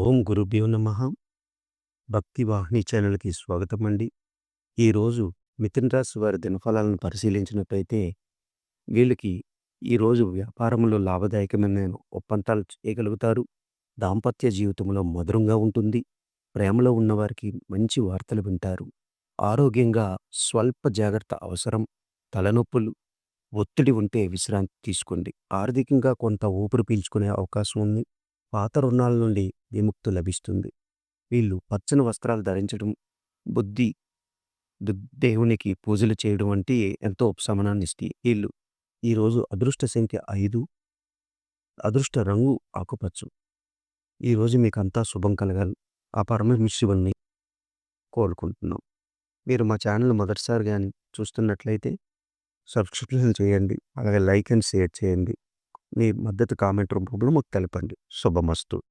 ఓం గురుభ్యో నమ. భక్తి వాహిని ఛానల్కి స్వాగతం అండి ఈరోజు మిథున్ రాశి వారి దినఫలాలను పరిశీలించినట్టయితే వీళ్ళకి ఈరోజు వ్యాపారంలో లాభదాయకమైన ఒప్పందాలు చేయగలుగుతారు. దాంపత్య జీవితంలో మధురంగా ఉంటుంది. ప్రేమలో ఉన్నవారికి మంచి వార్తలు వింటారు. ఆరోగ్యంగా స్వల్ప జాగ్రత్త అవసరం. తలనొప్పులు ఒత్తిడి ఉంటే విశ్రాంతి తీసుకోండి. ఆర్థికంగా కొంత ఊపిరి పీల్చుకునే అవకాశం ఉంది. పాత రుణాల నుండి విముక్తి లభిస్తుంది. వీళ్ళు పచ్చని వస్త్రాలు ధరించడం బుద్ధి దేవునికి పూజలు చేయడం వంటి ఎంతో ఉపశమనాన్ని ఇస్తాయి. వీళ్ళు ఈరోజు అదృష్ట సంఖ్య ఐదు అదృష్ట రంగు ఆకుపచ్చ. ఈరోజు మీకు అంతా శుభం కలగాలి. ఆ పరమశివుల్ని కోరుకుంటున్నాం. మీరు మా ఛానల్ మొదటిసారి కానీ చూస్తున్నట్లయితే సబ్స్క్రిప్షన్ చేయండి. అలాగే లైక్ అండ్ షేర్ చేయండి. మీ మద్దతు కామెంట్ రూపంలో మాకు తెలపండి. శుభమస్తు.